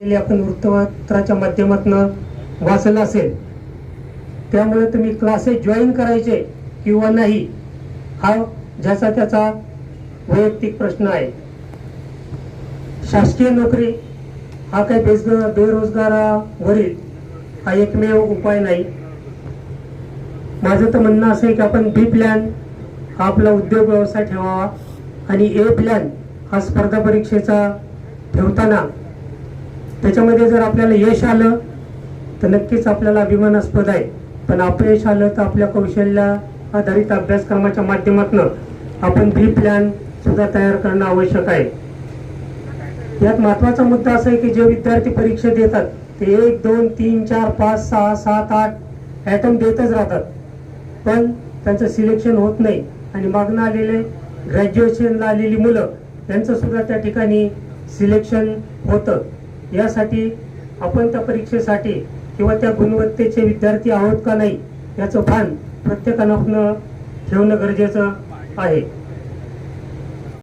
आपण वृत्तपत्राच्या माध्यमातून वाचलं असेल त्यामुळे तुम्ही क्लासेस जॉईन करायचे किंवा नाही हा ज्याचा त्याचा वैयक्तिक प्रश्न आहे. शासकीय नोकरी हा काही बेज बेरोजगारावरील हा एकमेव उपाय नाही. माझं तर म्हणणं असं आहे की आपण बी प्लॅन हा आपला उद्योग व्यवसाय ठेवावा आणि ए प्लॅन हा स्पर्धा परीक्षेचा ठेवताना त्याच्यामध्ये जर आपल्याला यश आलं तर नक्कीच आपल्याला अभिमानास्पद आहे. पण अपयश आलं तर आपल्या कौशल्य आधारित अभ्यासक्रमाच्या माध्यमातून आपण बी प्लॅन सुद्धा तयार करणं आवश्यक आहे. यात महत्त्वाचा मुद्दा असा आहे की जे विद्यार्थी परीक्षा देतात ते एक दोन तीन चार पाच सहा सात आठ ॲटम देतच राहतात. पण त्यांचं सिलेक्शन होत नाही. आणि मागणं आलेले ग्रॅज्युएशनला आलेली मुलं यांचं सुद्धा त्या ठिकाणी सिलेक्शन होतं. यासाठी आपण त्या परीक्षेसाठी किंवा त्या गुणवत्तेचे विद्यार्थी आहोत का नाही याचं भान प्रत्येकानं ठेवणं गरजेचं आहे.